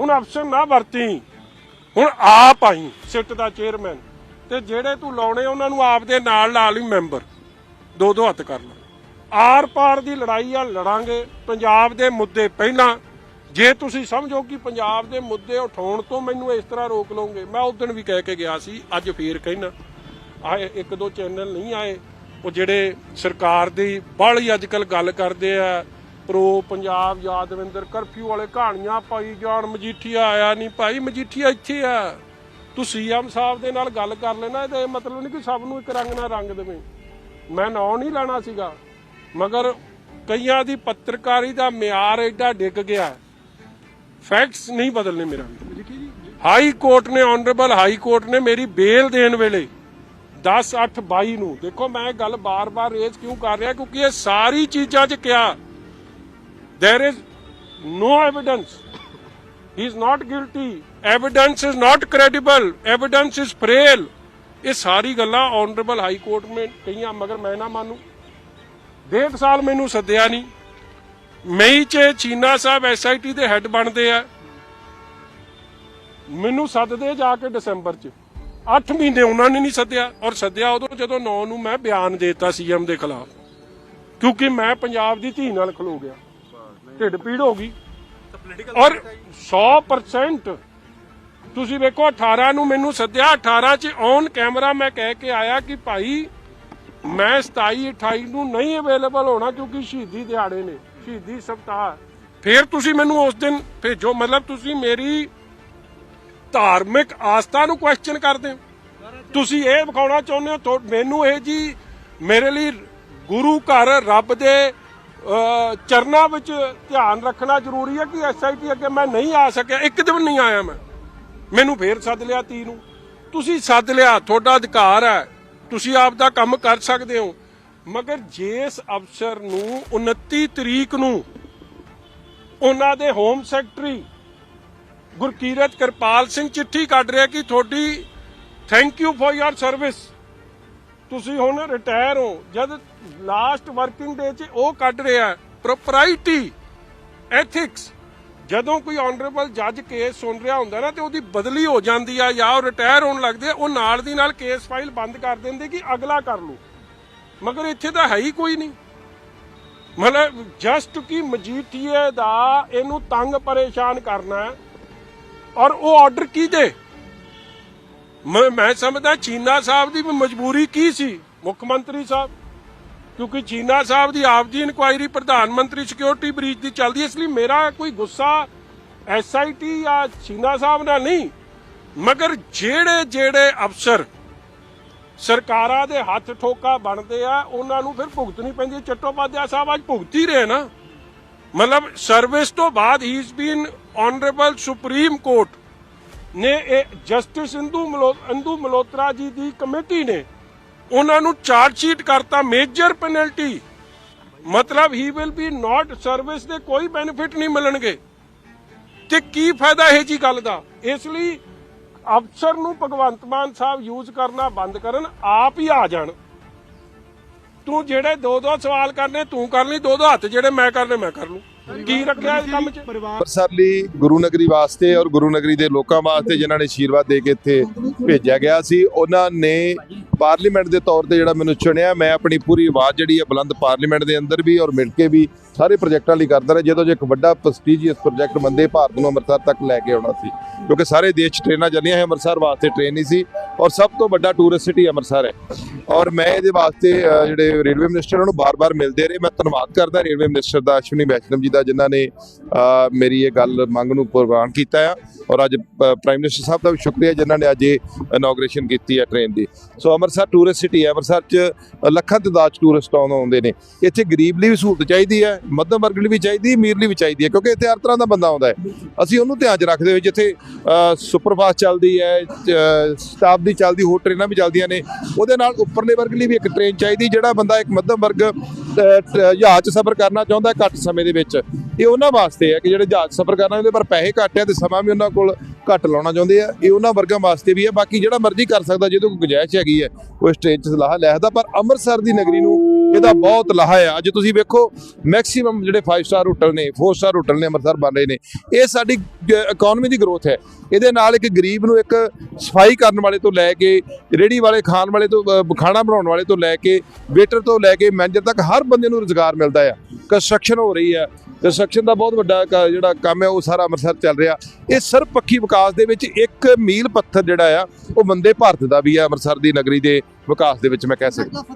ਹੁਣ ਅਫਸਰ ਨਾ ਵਰਤੀ। ਹੁਣ ਆਪ ਆਈ, ਸਿੱਟ ਦਾ ਚੇਅਰਮੈਨ ਤੇ ਜਿਹੜੇ ਤੂੰ ਲਾਉਣੇ, ਉਹਨਾਂ ਨੂੰ ਆਪ ਦੇ ਨਾਲ ਲਾ ਲਈ ਮੈਂਬਰ। ਦੋ ਦੋ ਹੱਥ ਕਰ ਲੈ। ਆਰ ਪਾਰ ਦੀ ਲੜਾਈ ਆ, ਲੜਾਂਗੇ। ਪੰਜਾਬ ਦੇ ਮੁੱਦੇ ਪਹਿਲਾਂ। ਜੇ ਤੁਸੀਂ ਸਮਝੋ ਕਿ ਪੰਜਾਬ ਦੇ ਮੁੱਦੇ ਉਠਾਉਣ ਤੋਂ ਮੈਨੂੰ ਇਸ ਤਰ੍ਹਾਂ ਰੋਕ ਲਓਗੇ, ਮੈਂ ਉਸ ਦਿਨ ਵੀ ਕਹਿ ਕੇ ਗਿਆ ਸੀ, ਅੱਜ ਫੇਰ ਕਹਿਣਾ। ਆਏ, ਇੱਕ ਦੋ ਚੈਨਲ ਨਹੀਂ ਆਏ। ਉਹ ਜਿਹੜੇ ਸਰਕਾਰ ਦੀ ਬਾਹਲੀ ਅੱਜ ਕੱਲ ਗੱਲ ਕਰਦੇ ਆ, ਪ੍ਰੋ ਪੰਜਾਬ ਯਾਦਵਿੰਦਰ ਕਰਫਿਊ ਵਾਲੇ ਕਹਾਣੀਆਂ ਪਾਈ ਜਾਣ ਮਜੀਠੀਆ ਆਇਆ ਨਹੀਂ ਭਾਈ ਮਜੀਠੀਆ ਇੱਥੇ ਆ। ਤੂੰ ਸੀਐਮ ਸਾਹਿਬ ਦੇ ਨਾਲ ਗੱਲ ਕਰ ਲੈਣਾ, ਇਹਦਾ ਇਹ ਮਤਲਬ ਨਹੀਂ ਕਿ ਸਭ ਨੂੰ ਇੱਕ ਰੰਗ ਨਾਲ ਰੰਗ ਦੇਵੇਂ। ਮੈਂ ਨਾਂ ਨਹੀਂ ਲੈਣਾ ਸੀਗਾ, ਮਗਰ ਕਈਆਂ ਦੀ ਪੱਤਰਕਾਰੀ ਦਾ ਮਿਆਰ ਐਡਾ ਡਿੱਗ ਗਿਆ। ਫੈਕਟਸ ਨਹੀਂ ਬਦਲਨੇ ਮੇਰਾ। ਹਾਈ ਕੋਰਟ ਨੇ ਆਨਰੇਬਲ ਹਾਈ ਕੋਰਟ ਨੇ ਮੇਰੀ ਬੇਲ ਦੇਣ ਵੇਲੇ 10 8 22 ਨੂੰ, ਦੇਖੋ ਮੈਂ ਇਹ ਗੱਲ ਬਾਰ-ਬਾਰ ਰੇਜ਼ ਕਿਉਂ ਕਰ ਰਿਹਾ, ਕਿਉਂਕਿ ਇਹ ਸਾਰੀ ਚੀਜ਼ਾਂ 'ਚ ਕਿਹਾ, there is no evidence he is not guilty. Evidence is not credible. Evidence is frail. ਇਹ ਸਾਰੀ ਗੱਲਾਂ ਆਨਰੇਬਲ ਹਾਈ ਕੋਰਟ ਨੇ ਕਹੀਆਂ, ਮਗਰ ਮੈਂ ਨਾ ਮੰਨੂ। ਡੇਢ ਸਾਲ ਮੈਨੂੰ ਸੱਦਿਆ ਨਹੀਂ। ਮਈ ਚ ਚੀਨਾ ਸਾਹਿਬ ਐਸਆਈਟੀ ਦੇ ਹੈੱਡ ਬਣਦੇ ਆ। ਮੈਨੂੰ ਸੱਦਦੇ ਜਾ ਕੇ ਦਸੰਬਰ ਚ। 8 ਮਹੀਨੇ ਉਹਨਾਂ ਨੇ ਨਹੀਂ ਸੱਦਿਆ। ਔਰ ਸੱਦਿਆ ਉਦੋਂ ਜਦੋਂ 9 ਨੂੰ ਮੈਂ ਬਿਆਨ ਦੇਤਾ ਸੀਐਮ ਦੇ ਖਿਲਾਫ। ਕਿਉਂਕਿ ਮੈਂ ਪੰਜਾਬ ਦੀ ਧੀ ਨਾਲ ਖਲੋ ਗਿਆ। ਢਿੱਡ ਪੀੜ ਹੋ ਗਈ। ਔਰ 100% ਤੁਸੀਂ ਵੇਖੋ 18 ਨੂੰ ਮੈਨੂੰ ਸੱਦਿਆ 18 ਚ ਔਨ ਕੈਮਰਾ ਮੈਂ ਕਹਿ ਕੇ ਆਇਆ ਕਿ ਭਾਈ ਮੈਂ 27 28 ਨੂੰ ਨਹੀਂ ਅਵੇਲੇਬਲ ਹੋਣਾ ਕਿਉਂਕਿ ਸ਼ਹੀਦੀ ਦਿਹਾੜੇ ਨੇ ਸ਼ਹੀਦੀ ਸਪਤਾਹ ਫਿਰ ਤੁਸੀਂ ਮੈਨੂੰ ਉਸ ਦਿਨ ਭੇਜੋ ਮਤਲਬ ਤੁਸੀਂ ਮੇਰੀ ਧਾਰਮਿਕ ਆਸਥਾ ਨੂੰ ਕੁਐਸਚਨ ਕਰਦੇ ਹੋ। ਤੁਸੀਂ ਇਹ ਵਿਖਾਉਣਾ ਚਾਹੁੰਦੇ ਹੋ ਮੈਨੂੰ ਇਹ ਜੀ ਮੇਰੇ ਲਈ ਗੁਰੂ ਘਰ ਰੱਬ ਦੇ ਚਰਨਾਂ ਵਿੱਚ ਧਿਆਨ ਰੱਖਣਾ ਜ਼ਰੂਰੀ ਹੈ ਕਿ ਐਸਆਈਟੀ ਅੱਗੇ ਮੈਂ ਨਹੀਂ ਆ ਸਕਿਆ। ਇੱਕ ਦਿਨ ਨਹੀਂ ਆਇਆ ਮੈਂ। ਮੈਨੂੰ ਫੇਰ ਸੱਦ ਲਿਆ ਤੀ ਨੂੰ। ਤੁਸੀਂ ਸੱਦ ਲਿਆ, ਤੁਹਾਡਾ ਅਧਿਕਾਰ ਹੈ। ਤੁਸੀਂ ਆਪ ਦਾ ਕੰਮ ਕਰ ਸਕਦੇ ਹੋ। ਮਗਰ ਜਿਸ ਅਫਸਰ ਨੂੰ 29 ਤਰੀਕ ਨੂੰ ਉਹਨਾਂ ਦੇ ਹੋਮ ਸੈਕਟਰੀ ਗੁਰਕੀਰਤ ਕਿਰਪਾਲ ਸਿੰਘ ਚਿੱਠੀ ਕੱਢ ਰਿਹਾ ਕਿ ਤੁਹਾਡੀ thank you for your service ਤੁਸੀਂ ਹੁਣ ਰਿਟਾਇਰ ਹੋ। ਜਦ ਲਾਸਟ ਵਰਕਿੰਗ ਡੇ 'ਚ ਉਹ ਕੱਢ ਰਿਹਾ ਪ੍ਰੋਪਰਾਈਟੀ ਐਥਿਕਸ ਜਦੋਂ ਕੋਈ ਆਨਰੇਬਲ ਜੱਜ ਕੇਸ ਸੁਣ ਰਿਹਾ ਹੁੰਦਾ ਨਾ ਤੇ ਉਹਦੀ ਬਦਲੀ ਹੋ ਜਾਂਦੀ ਆ ਜਾਂ ਉਹ ਰਿਟਾਇਰ ਹੋਣ ਲੱਗਦੇ ਉਹ ਨਾਲ ਦੀ ਨਾਲ ਕੇਸ ਫਾਈਲ ਬੰਦ ਕਰ ਦਿੰਦੇ ਕਿ ਅਗਲਾ ਕਰ ਲਓ ਮਗਰ ਇੱਥੇ ਤਾਂ ਹੈ ਹੀ ਕੋਈ ਨਹੀਂ। ਮਤਲਬ ਜਸਟ ਕਿ ਮਜੀਠੀਏ ਦਾ ਇਹਨੂੰ ਤੰਗ ਪਰੇਸ਼ਾਨ ਕਰਨਾ ਔਰ ਉਹ ਆਰਡਰ ਕੀ ਦੇ ਮੈਂ ਮੈਂ ਸਮਝਦਾ ਚੀਨਾ ਸਾਹਿਬ ਦੀ ਵੀ ਮਜਬੂਰੀ ਕੀ ਸੀ? ਮੁੱਖ ਮੰਤਰੀ ਸਾਹਿਬ। ਕਿਉਂਕਿ ਚੀਨਾ ਸਾਹਿਬ ਦੀ ਆਪ ਦੀ ਇਨਕੁਆਇਰੀ ਪ੍ਰਧਾਨ ਮੰਤਰੀ ਸਿਕਿਉਰਿਟੀ ਬ੍ਰੀਚ ਦੀ ਚੱਲਦੀ ਹੈ, ਇਸ ਲਈ ਮੇਰਾ ਕੋਈ ਗੁੱਸਾ ਐਸਆਈਟੀ ਜਾਂ ਚੀਨਾ ਸਾਹਿਬ ਨਾਲ ਨਹੀਂ ਮਗਰ ਜਿਹੜੇ ਜਿਹੜੇ ਅਫਸਰ ਸਰਕਾਰਾਂ ਦੇ ਹੱਥ ਠੋਕਾ ਬਣਦੇ ਆ ਉਹਨਾਂ ਨੂੰ ਫਿਰ ਭੁਗਤਣੀ ਪੈਂਦੀ ਹੈ। ਚੱਟੋਪਾਧਿਆ ਸਾਹਿਬ ਅੱਜ ਭੁਗਤ ਹੀ ਰਹੇ ਨਾ ਮਤਲਬ ਸਰਵਿਸ ਤੋਂ ਬਾਅਦ he is been honourable supreme court ਨੇ ਇਹ ਜਸਟਿਸ ਇੰਦੂ ਮਲੋ ਇੰਦੂ ਮਲੋਤਰਾ ਜੀ ਦੀ ਕਮੇਟੀ ਨੇ ਉਹਨਾਂ ਨੂੰ ਚਾਰਜ ਸ਼ੀਟ ਕਰਤਾ ਮੇਜਰ ਪੈਨਲਟੀ ਮਤਲਬ he will be not service ਦੇ ਕੋਈ ਬੈਨੀਫਿਟ ਨਹੀਂ ਮਿਲਣਗੇ। ਤੇ ਕੀ ਫਾਇਦਾ ਇਹ ਜੀ ਗੱਲ ਦਾ? ਇਸ ਲਈ ਅਫਸਰ ਨੂੰ ਭਗਵੰਤ ਮਾਨ ਸਾਹਿਬ ਯੂਜ਼ ਕਰਨਾ ਬੰਦ ਕਰਨ ਆਪ ਹੀ ਆ ਜਾਣ। ਤੂੰ ਜਿਹੜੇ ਦੋ ਦੋ ਸਵਾਲ ਕਰਨੇ ਤੂੰ ਕਰ ਲਈ ਦੋ ਦੋ ਹੱਥ ਜਿਹੜੇ ਮੈਂ ਕਰਨੇ ਮੈਂ ਕਰ ਲੂੰ। ਕੀ ਰੱਖਿਆ ਇਸ ਕੰਮ 'ਚ? ਅੰਮ੍ਰਿਤਸਰ ਲਈ ਗੁਰੂ ਨਗਰੀ ਵਾਸਤੇ ਔਰ ਗੁਰੂ ਨਗਰੀ ਦੇ ਲੋਕਾਂ ਵਾਸਤੇ ਜਿਨ੍ਹਾਂ ਨੇ ਆਸ਼ੀਰਵਾਦ ਦੇ ਕੇ ਇੱਥੇ ਭੇਜਿਆ ਗਿਆ ਸੀ ਉਹਨਾਂ ਨੇ ਪਾਰਲੀਮੈਂਟ ਦੇ ਤੌਰ ਤੇ ਜਿਹੜਾ ਮੈਨੂੰ ਚੁਣਿਆ, ਮੈਂ ਆਪਣੀ ਪੂਰੀ ਆਵਾਜ਼ ਜਿਹੜੀ ਹੈ ਬੁਲੰਦ ਪਾਰਲੀਮੈਂਟ ਦੇ ਅੰਦਰ ਵੀ ਔਰ ਮਿਲ ਕੇ ਵੀ ਸਾਰੇ ਪ੍ਰੋਜੈਕਟਾਂ ਲਈ ਕਰਦਾ ਰਿਹਾ, ਜਦੋਂ ਜੇ ਇੱਕ ਵੱਡਾ ਪ੍ਰੈਸਟੀਜੀਅਸ ਪ੍ਰੋਜੈਕਟ ਬੰਦੇ ਭਾਰਤ ਨੂੰ ਅੰਮ੍ਰਿਤਸਰ ਤੱਕ ਲੈ ਕੇ ਆਉਣਾ ਸੀ, ਕਿਉਂਕਿ ਸਾਰੇ ਦੇਸ਼ 'ਚ ਟ੍ਰੇਨਾਂ ਚੱਲੀਆਂ ਹੈ ਅੰਮ੍ਰਿਤਸਰ ਵਾਸਤੇ ਟ੍ਰੇਨ ਹੀ ਸੀ ਔਰ ਸਭ ਤੋਂ ਵੱਡਾ ਟੂਰਿਸਟ ਸਿਟੀ ਅੰਮ੍ਰਿਤਸਰ ਹੈ। ਔਰ ਮੈਂ ਇਹਦੇ ਵਾਸਤੇ ਜਿਹੜੇ ਰੇਲਵੇ ਮਿਨਿਸਟਰ ਉਹਨਾਂ ਨੂੰ ਬਾਰ-ਬਾਰ ਮਿਲਦੇ ਰਹੇ, ਮੈਂ ਧੰਨਵਾਦ ਕਰਦਾ ਰੇਲਵੇ ਮਿਨਿਸਟਰ ਦਾ, ਅਸ਼ਵਨੀ ਵੈਸ਼ਨਵ ਜੀ ਦਾ, ਜਿਨ੍ਹਾਂ ਨੇ ਮੇਰੀ ਇਹ ਗੱਲ ਮੰਗ ਨੂੰ ਪ੍ਰਵਾਨ ਕੀਤਾ ਆ। ਔਰ ਅੱਜ ਪ੍ਰਾਈਮ ਮਿਨਿਸਟਰ ਸਾਹਿਬ ਦਾ ਵੀ ਸ਼ੁਕਰੀਆ ਜਿਨ੍ਹਾਂ ਨੇ ਅੱਜ ਇਹ ਇਨੋਗ੍ਰੇਸ਼ਨ ਕੀਤੀ ਹੈ ਟ੍ਰੇਨ ਦੀ। ਸੋ ਅੰਮ੍ਰਿਤਸਰ ਟੂਰਿਸਟ ਸਿਟੀ ਹੈ, ਅੰਮ੍ਰਿਤਸਰ 'ਚ ਲੱਖਾਂ ਤਾਦਾਦ 'ਚ ਟੂਰਿਸਟ ਆਉਂਦੇ ਨੇ। ਇੱਥੇ ਗਰੀਬ ਲਈ ਵੀ ਸਹੂਲਤ ਚਾਹੀਦੀ ਹੈ, ਮੱਧਮ ਵਰਗ ਲਈ ਵੀ ਚਾਹੀਦੀ ਹੈ ਅਮੀਰ ਲਈ ਵੀ ਚਾਹੀਦੀ ਹੈ, ਕਿਉਂਕਿ ਇੱਥੇ ਹਰ ਤਰ੍ਹਾਂ ਦਾ ਬੰਦਾ ਆਉਂਦਾ ਹੈ। ਅਸੀਂ ਉਹਨੂੰ ਧਿਆਨ 'ਚ ਰੱਖਦੇ ਹੋਏ ਜਿੱਥੇ ਸੁਪਰਫਾਸਟ ਚੱਲਦੀ ਹੈ ਸਟਾਫ ਦੀ ਚੱਲਦੀ, ਹੋਰ ਟ੍ਰੇਨਾਂ ਵੀ ਚੱਲਦੀਆਂ ਨੇ, ਉਹਦੇ ਨਾਲ ਉੱਪਰਲੇ ਵਰਗ ਲਈ ਵੀ ਇੱਕ ਟ੍ਰੇਨ ਚਾਹੀਦੀ, ਜਿਹੜਾ ਬੰਦਾ ਇੱਕ ਮੱਧਮ ਵਰਗ ਜਹਾਜ਼ 'ਚ ਸਫ਼ਰ ਕਰਨਾ ਚਾਹੁੰਦਾ ਘੱਟ ਸਮੇਂ ਦੇ ਵਿੱਚ। ਇਹ ਉਹਨਾਂ ਵਾਸਤੇ ਹੈ ਕਿ ਜਿਹੜੇ ਜਹਾਜ਼ 'ਚ ਸਫ਼ਰ ਕਰਨਾ ਚਾਹੁੰਦੇ ਪਰ ਪੈਸੇ ਘੱਟ ਹੈ ਤੇ ਸਮਾਂ ਵੀ ਉਹਨਾਂ ਕੋਲ ਘੱਟ ਲਾਉਣਾ ਚਾਹੁੰਦੇ ਆ। ਇਹ ਉਹਨਾਂ ਵਰਗਾਂ ਵਾਸਤੇ ਵੀ ਹੈ ਬਾਕੀ ਜਿਹੜਾ ਮਰਜ਼ੀ ਕਰ ਸਕਦਾ, ਜਿਹਦੇ ਕੋਲ ਗੁੰਜਾਇਸ਼ ਹੈਗੀ ਹੈ ਉਹ ਇਸ ਟ੍ਰੇਨ 'ਚ ਸਲਾਹ ਲੈ ਸਕਦਾ। ਪਰ ਅੰਮ੍ਰਿਤਸਰ ਦੀ ਨਗਰੀ ਨੂੰ ਇਹਦਾ ਬਹੁਤ ਲਾਹਾ ਹੈ। ਅੱਜ ਤੁਸੀਂ ਵੇਖੋ ਮੈਕਸਿਮਮ ਜਿਹੜੇ 5 ਸਟਾਰ ਹੋਟਲ ਨੇ 4 ਸਟਾਰ ਹੋਟਲ ਨੇ ਅੰਮ੍ਰਿਤਸਰ ਬਣ ਰਹੇ ਨੇ, ਇਹ ਸਾਡੀ ਇਕਨੋਮੀ ਦੀ ਗਰੋਥ ਹੈ। ਇਹਦੇ ਨਾਲ ਇੱਕ ਗਰੀਬ ਨੂੰ ਇੱਕ ਸਫ਼ਾਈ ਕਰਨ ਵਾਲੇ ਤੋਂ ਲੈ ਕੇ ਰੇੜੀ ਵਾਲੇ ਖਾਣ ਵਾਲੇ ਤੋਂ ਖਾਣਾ ਬਣਾਉਣ ਵਾਲੇ ਤੋਂ ਲੈ ਕੇ ਵੇਟਰ ਤੋਂ ਲੈ ਕੇ ਮੈਨੇਜਰ ਤੱਕ ਹਰ ਬੰਦੇ ਨੂੰ ਰੁਜ਼ਗਾਰ ਮਿਲਦਾ ਆ। ਕੰਸਟਰਕਸ਼ਨ ਹੋ ਰਹੀ ਹੈ ਕੰਸਟਰਕਸ਼ਨ ਦਾ ਬਹੁਤ ਵੱਡਾ ਕ- ਜਿਹੜਾ ਕੰਮ ਹੈ, ਉਹ ਸਾਰਾ ਅੰਮ੍ਰਿਤਸਰ ਚੱਲ ਰਿਹਾ। ਇਹ ਸਰਬਪੱਖੀ ਵਿਕਾਸ ਦੇ ਵਿੱਚ ਇੱਕ ਮੀਲ ਪੱਥਰ ਜਿਹੜਾ ਆ, ਉਹ ਬੰਦੇ ਭਾਰਤ ਦਾ ਵੀ ਆ, ਅੰਮ੍ਰਿਤਸਰ ਦੀ ਨਗਰੀ ਦੇ ਵਿਕਾਸ ਦੇ ਵਿੱਚ ਮੈਂ ਕਹਿ ਸਕਦਾ।